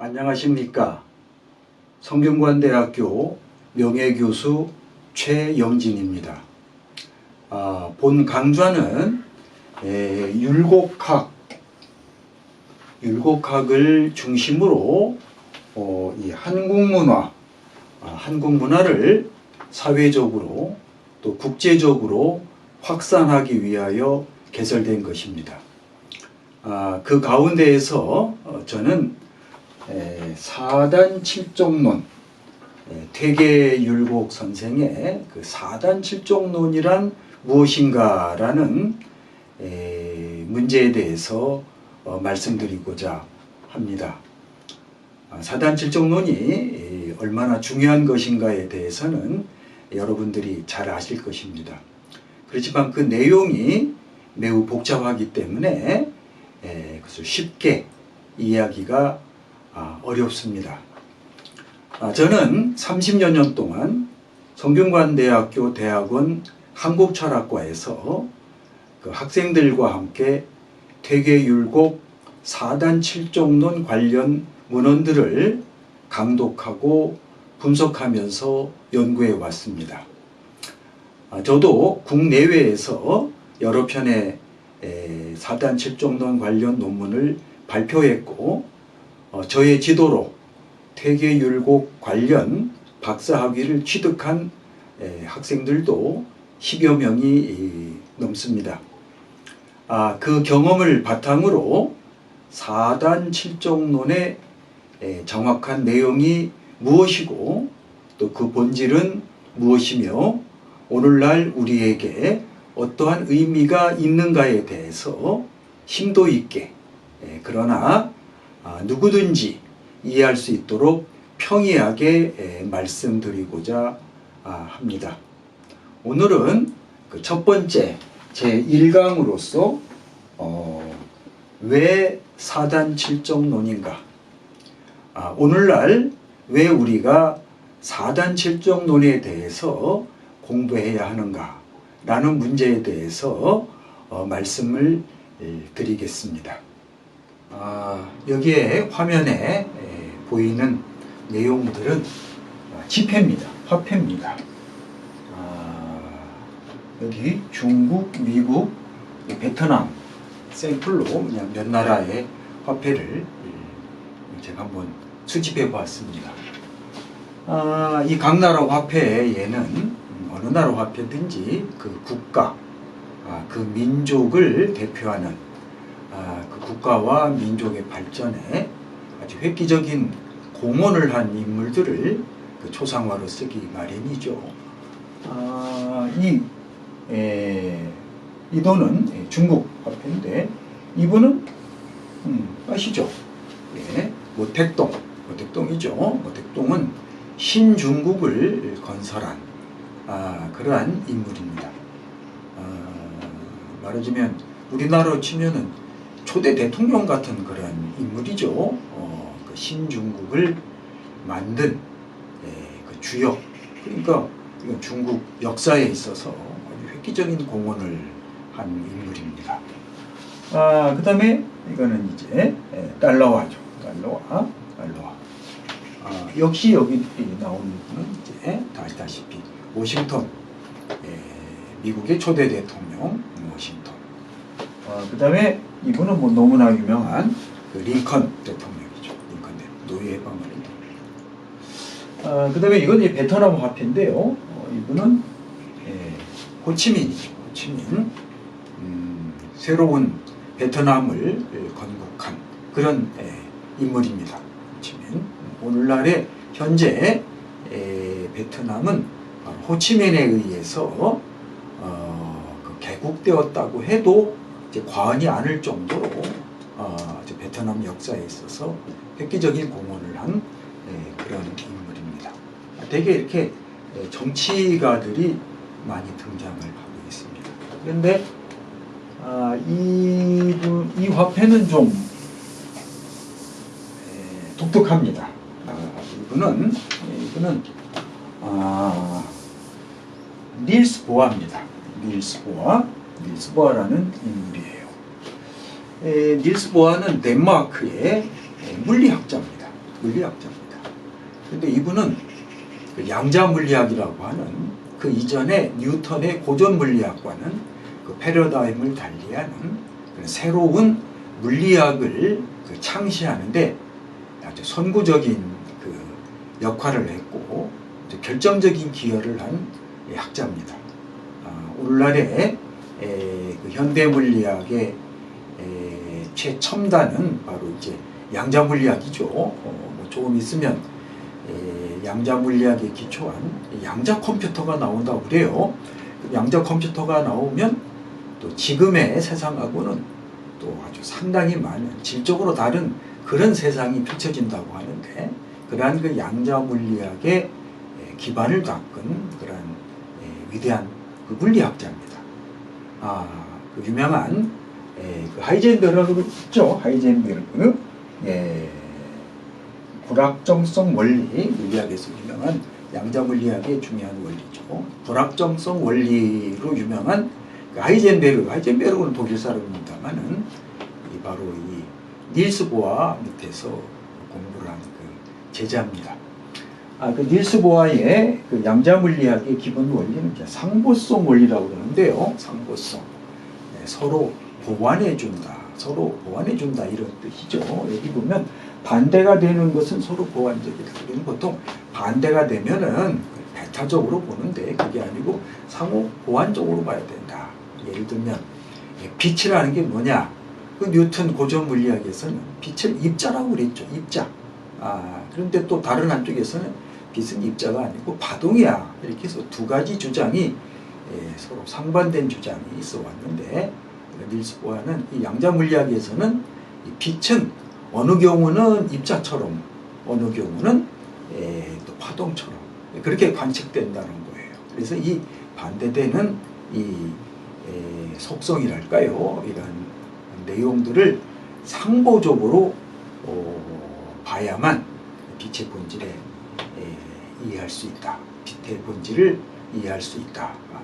안녕하십니까. 성균관대학교 명예교수 최영진입니다. 아, 본 강좌는 에, 율곡학, 율곡학을 중심으로 어, 이 한국문화, 아, 한국문화를 사회적으로 또 국제적으로 확산하기 위하여 개설된 것입니다. 아, 그 가운데에서 어, 저는 에, 사단 칠종론 에, 퇴계율곡 선생의 그 사단 칠종론이란 무엇인가라는 에, 문제에 대해서 어, 말씀드리고자 합니다. 아, 사단 칠종론이 에, 얼마나 중요한 것인가에 대해서는 여러분들이 잘 아실 것입니다. 그렇지만 그 내용이 매우 복잡하기 때문에 에, 그것을 쉽게 이해하기가 아, 어렵습니다. 아, 저는 30여 년 동안 성균관대학교 대학원 한국철학과에서 그 학생들과 함께 퇴계율곡 사단 칠종론 관련 문헌들을 강독하고 분석하면서 연구해 왔습니다. 아, 저도 국내외에서 여러 편의 에, 사단 칠종론 관련 논문을 발표했고 어, 저의 지도로 퇴계율곡 관련 박사학위를 취득한 에, 학생들도 10여 명이 이, 넘습니다. 아, 그 경험을 바탕으로 사단 칠종론의 에, 정확한 내용이 무엇이고 또 그 본질은 무엇이며 오늘날 우리에게 어떠한 의미가 있는가에 대해서 심도 있게 에, 그러나 아, 누구든지 이해할 수 있도록 평이하게 에, 말씀드리고자 아, 합니다. 오늘은 그 첫 번째 제 1강으로서 어, 왜 사단 칠정론인가? 아, 오늘날 왜 우리가 사단 칠정론에 대해서 공부해야 하는가? 라는 문제에 대해서 어, 말씀을 예, 드리겠습니다. 아, 여기에 화면에 에, 보이는 내용들은 아, 지폐입니다. 화폐입니다. 아, 여기 중국, 미국, 베트남 샘플로 몇 나라의 화폐를 예, 제가 한번 수집해 보았습니다. 아, 이 각 나라 화폐에는 음, 어느 나라 화폐든지 그 국가, 아, 그 민족을 대표하는 아, 그 국가와 민족의 발전에 아주 획기적인 공헌을 한 인물들을 그 초상화로 쓰기 마련이죠. 아, 이, 에, 이 돈은 예, 중국 화폐인데 이분은 음, 아시죠? 예, 모택동, 모택동이죠. 모택동은 신중국을 건설한 아, 그러한 인물입니다. 아, 말하자면 우리나라로 치면은 초대 대통령 같은 그런 인물이죠. 어, 그 신중국을 만든 예, 그 주역. 그러니까 이건 중국 역사에 있어서 아주 획기적인 공헌을 한 인물입니다. 아, 그 다음에 이거는 이제 예, 달러화죠. 달러화, 달러화. 아, 역시 여기 나오는 분은 이제 다 아시다시피 워싱턴, 예, 미국의 초대 대통령 워싱턴. 어, 그 다음에 이분은 뭐 너무나 유명한 그 링컨 대통령이죠. 링컨 대통령, 노예 해방을 했던. 어, 그 다음에 이건 이제 베트남 화폐인데요. 어, 이분은 예, 호치민이죠. 호치민. 음, 새로운 베트남을 건국한 그런 예, 인물입니다. 호치민. 오늘날의 현재 에, 베트남은 바로 호치민에 의해서 어, 그 개국되었다고 해도 이제 과언이 아닐 정도로 어, 베트남 역사에 있어서 획기적인 공헌을 한 예, 그런 인물입니다. 되게 이렇게 예, 정치가들이 많이 등장을 하고 있습니다. 그런데 아, 이, 분- 이 화폐는 좀 예, 독특합니다. 아, 이분은 예, 이분은 아, 닐스 보아입니다. 닐스 보아, 닐스 보아라는 인물이에요. 에, 닐스 보아는 덴마크의 에, 물리학자입니다. 물리학자입니다. 근데 이분은 그 양자 물리학이라고 하는 그 이전에 뉴턴의 고전 물리학과는 그 패러다임을 달리하는 새로운 물리학을 그 창시하는데 아주 선구적인 그 역할을 했고 결정적인 기여를 한 학자입니다. 아, 오늘날의 에, 그 현대 물리학의 에, 최첨단은 바로 이제 양자 물리학이죠. 어, 뭐 조금 있으면 에, 양자 물리학에 기초한 양자 컴퓨터가 나온다고 그래요. 그 양자 컴퓨터가 나오면 또 지금의 세상하고는 또 아주 상당히 많은 질적으로 다른 그런 세상이 펼쳐진다고 하는데 그러한 그 양자 물리학의 에, 기반을 닦은 에, 위대한 그 물리학자입니다. 아, 그 유명한 에, 그 하이젠베르그 있죠? 하이젠베르그 예, 불확정성 원리 물리학에서 유명한 양자 물리학의 중요한 원리죠. 불확정성 원리로 유명한 그 하이젠베르그, 하이젠베르그는 독일 사람입니다만은 이 바로 이 닐스 보아 밑에서 공부를 한 그 제자입니다. 아, 그 닐스 보아의 그 양자 물리학의 기본 원리는 이제 상보성 원리라고 그러는데요. 상보성. 네, 서로 보완해 준다. 서로 보완해 준다 이런 뜻이죠. 여기 보면 반대가 되는 것은 서로 보완적이다. 우리는 보통 반대가 되면은 배타적으로 보는데 그게 아니고 상호 보완적으로 봐야 된다. 예를 들면 예, 빛이라는 게 뭐냐? 그 뉴턴 고전 물리학에서는 빛을 입자라고 그랬죠. 입자. 아, 그런데 또 다른 한쪽에서는 빛은 입자가 아니고 파동이야. 이렇게 해서 두 가지 주장이 예, 서로 상반된 주장이 있어 왔는데 닐스 보아는 이 양자 물리학에서는 이 빛은 어느 경우는 입자처럼 어느 경우는 예, 또 파동처럼 그렇게 관측된다는 거예요. 그래서 이 반대되는 이 에, 속성이랄까요? 이런 내용들을 상보적으로 어, 봐야만 빛의 본질에 에, 이해할 수 있다. 빛의 본질을 이해할 수 있다. 아,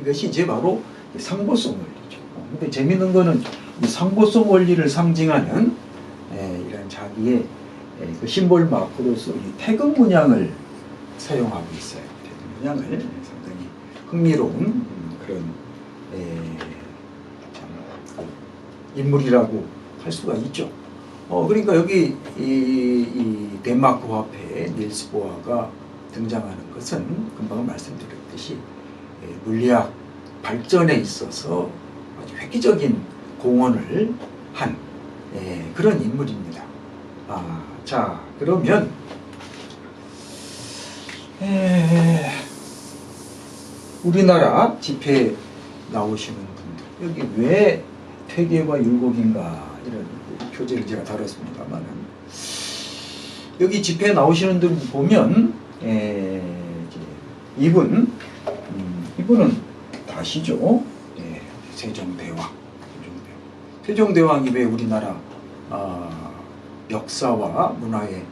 이것이 이제 바로 이 상보성 원리죠. 어, 근데 재밌는 거는 이 상보성 원리를 상징하는 에, 이런 자기의 에, 그 심볼 마크로서 이 태극 문양을 사용하고 있어요. 태극 문양을 상당히 흥미로운 음, 그런 인물이라고 할 수가 있죠. 어, 그러니까 여기 이, 이 덴마크 화폐 닐스 보아가 등장하는 것은 금방 말씀드렸듯이 에, 물리학 발전에 있어서 아주 획기적인 공헌을 한 에, 그런 인물입니다. 아, 자 그러면 에, 우리나라 집회 나오시는 분들 여기 왜 퇴계와 율곡인가 이런 표제를 제가 다뤘습니다만은 여기 집회 나오시는 분 보면 에, 이제 이분 음, 이분은 다시죠 예, 세종대왕 세종대왕 세종대왕 이 왜 우리나라 아, 역사와 문화에 에,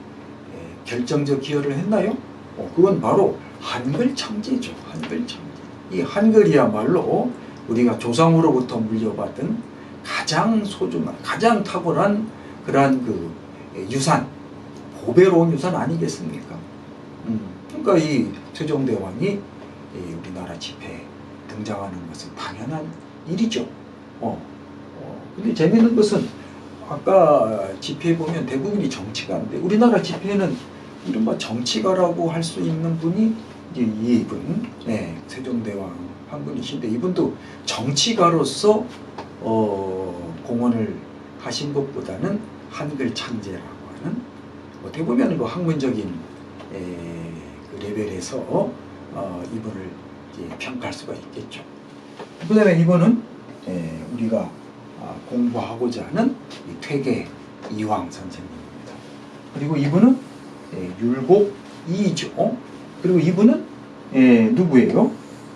결정적 기여를 했나요? 어, 그건 바로 한글 창제죠. 한글 창제. 이 한글이야말로 우리가 조상으로부터 물려받은 가장 소중한, 가장 탁월한 그러한 그 유산, 보배로운 유산 아니겠습니까? 음, 그러니까 이 세종대왕이 이 우리나라 집회에 등장하는 것은 당연한 일이죠. 어, 어, 근데 재밌는 것은 아까 집회에 보면 대부분이 정치가인데 우리나라 집회는 이른바 정치가라고 할 수 있는 분이 이제 이분, 네, 세종대왕 한 분이신데 이분도 정치가로서 어, 공헌을 하신 것보다는 한글 창제라고 하는 어떻게 보면 그 학문적인 에, 그 레벨에서 어, 이분을 평가할 수가 있겠죠. 그 다음에 이분은 에, 우리가 아, 공부하고자 하는 이 퇴계 이황 선생님입니다. 그리고 이분은 예, 율곡 이죠. 그리고 이분은 예, 누구예요?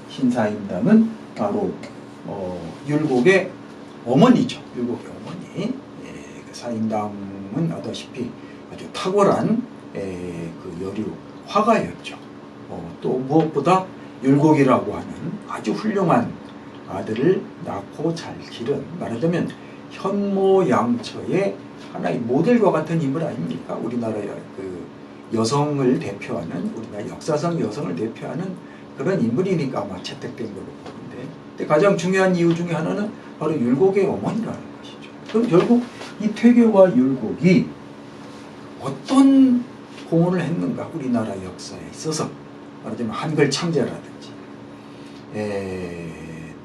신사임당은 바로 어, 율곡의 어머니죠. 율곡의 어머니. 예, 그 사임당은 아다시피 아주 탁월한 예, 그 여류 화가였죠. 어, 또 무엇보다 율곡이라고 하는 아주 훌륭한 아들을 낳고 잘 기른 말하자면 현모양처의 하나의 모델과 같은 인물 아닙니까? 우리나라의 그 여성을 대표하는 우리나라 역사상 여성을 대표하는 그런 인물이니까 아마 채택된 걸로 보는데 가장 중요한 이유 중에 하나는 바로 율곡의 어머니라는 것이죠. 그럼 결국 이 퇴계와 율곡이 어떤 공헌을 했는가 우리나라 역사에 있어서 말하자면 한글 창제라든지 에,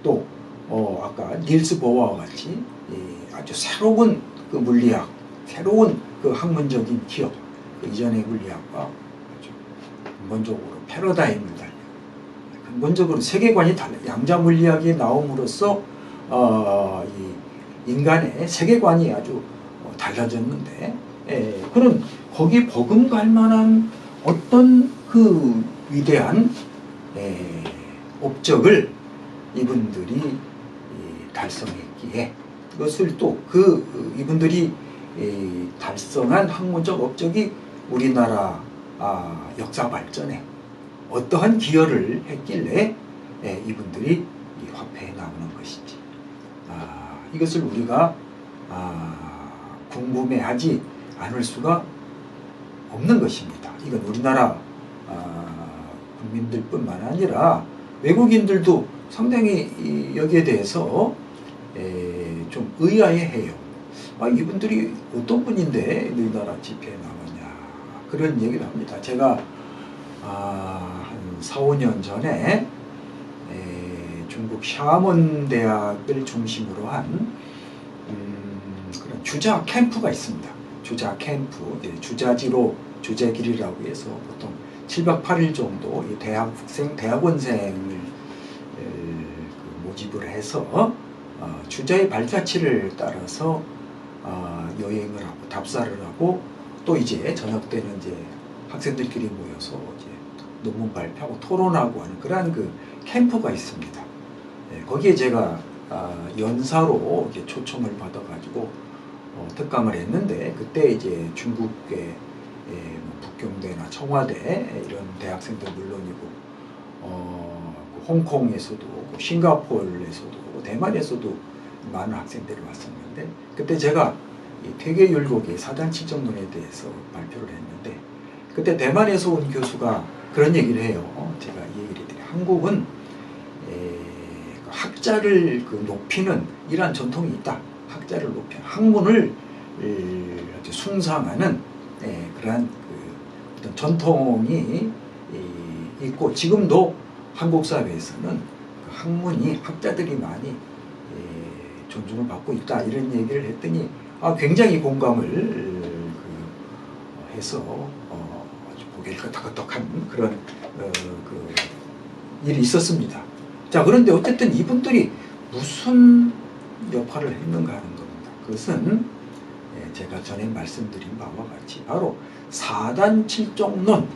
또 어, 아까 닐스 보어와 같이 이 아주 새로운 그 물리학, 새로운 그 학문적인 기업, 그 이전의 물리학과 아주 근본적으로 패러다임을 달리 근본적으로 세계관이 달라 양자 물리학이 나옴으로써 어, 이 인간의 세계관이 아주 어, 달라졌는데 에, 그런 거기 버금갈 만한 어떤 그 위대한 에, 업적을 이분들이 이, 달성했기에 그것을 또 그 이분들이 이, 달성한 학문적 업적이 우리나라 아, 역사 발전에 어떠한 기여를 했길래 에, 이분들이 이 화폐에 나오는 이것을 우리가 아, 궁금해하지 않을 수가 없는 것입니다. 이건 우리나라 아, 국민들뿐만 아니라 외국인들도 상당히 이- 여기에 대해서 에, 좀 의아해해요. 아, 이분들이 어떤 분인데 우리나라 집회에 나오냐 그런 얘기를 합니다. 제가 아, 한 4, 5년 전에 에, 중국 샤먼 대학을 중심으로 한 음, 그런 주자 캠프가 있습니다. 주자 캠프, 네, 주자지로 주제길이라고 해서 보통 7박 8일 정도 이 대학생, 대학원생을 에, 그 모집을 해서 어, 주자의 발자취를 따라서 어, 여행을 하고 답사를 하고 또 이제 저녁 때는 이제 학생들끼리 모여서 이제 논문 발표하고 토론하고 하는 그러한 그 캠프가 있습니다. 예, 거기에 제가 아, 연사로 초청을 받아가지고 어, 특강을 했는데 그때 이제 중국의 예, 뭐 북경대나 청와대 이런 대학생들 물론이고 어, 그 홍콩에서도 그 싱가포르에서도 대만에서도 많은 학생들이 왔었는데 그때 제가 이 퇴계율곡의 사단 칠정론에 대해서 발표를 했는데 그때 대만에서 온 교수가 그런 얘기를 해요. 제가 이 얘기를 드려요. 한국은 에, 그 학자를 그 높이는 이러한 전통이 있다. 학자를 높이는 학문을 숭상하는 에, 그러한 그 어떤 전통이 이, 있고 지금도 한국 사회에서는 그 학문이 학자들이 많이 에, 존중을 받고 있다 이런 얘기를 했더니 아, 굉장히 공감을 그, 해서 어, 아주 고개를 끄덕끄덕한 그런 어, 그 일이 있었습니다. 자 그런데 어쨌든 이분들이 무슨 역할을 했는가 하는 겁니다. 그것은 예, 제가 전에 말씀드린 바와 같이 바로 사단 칠정론,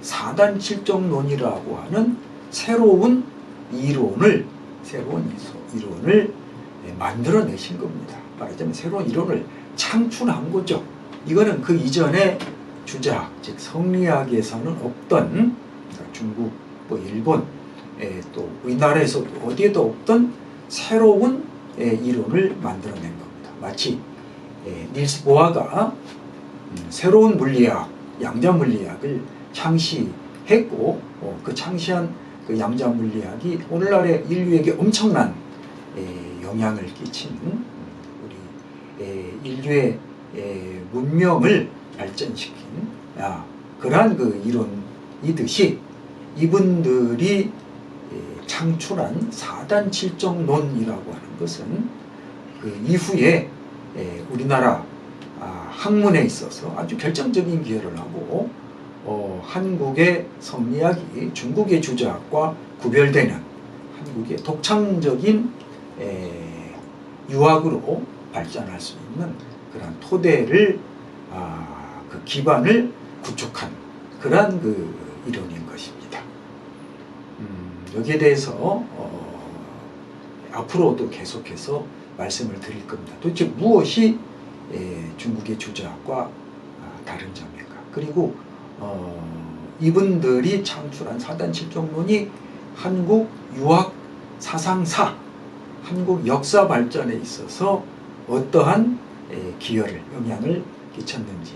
사단 칠정론이라고 하는 새로운 이론을 새로운 이론을 예, 만들어내신 겁니다. 말하자면 새로운 이론을 창출한 거죠. 이거는 그 이전에 주자학, 즉 성리학에서는 없던 그러니까 중국, 뭐 일본, 에, 또 우리나라에서도 어디에도 없던 새로운 에, 이론을 만들어낸 겁니다. 마치 에, 닐스 보아가 음, 새로운 물리학, 양자 물리학을 창시했고 어, 그 창시한 그 양자 물리학이 오늘날의 인류에게 엄청난 에, 영향을 끼친 음, 우리 에, 인류의 에, 문명을 발전시킨 아, 그러한 그 이론이듯이 이분들이 에, 창출한 사단 칠정론이라고 하는 것은 그 이후에 에, 우리나라 아, 학문에 있어서 아주 결정적인 기여를 하고 어, 한국의 성리학이 중국의 주자학과 구별되는 한국의 독창적인 에, 유학으로 발전할 수 있는 그런 토대를 아, 그 기반을 구축한 그러한 그 이론인 것입니다. 음, 여기에 대해서 어, 앞으로도 계속해서 말씀을 드릴 겁니다. 도대체 무엇이 에, 중국의 주자학과 아, 다른 점일까? 그리고 어, 이분들이 창출한 사단 칠정론이 한국 유학 사상사, 한국 역사 발전에 있어서 어떠한 에, 기여를 영향을 끼쳤는지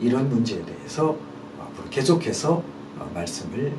이런 문제에 대해서 앞으로 계속해서 어, 말씀을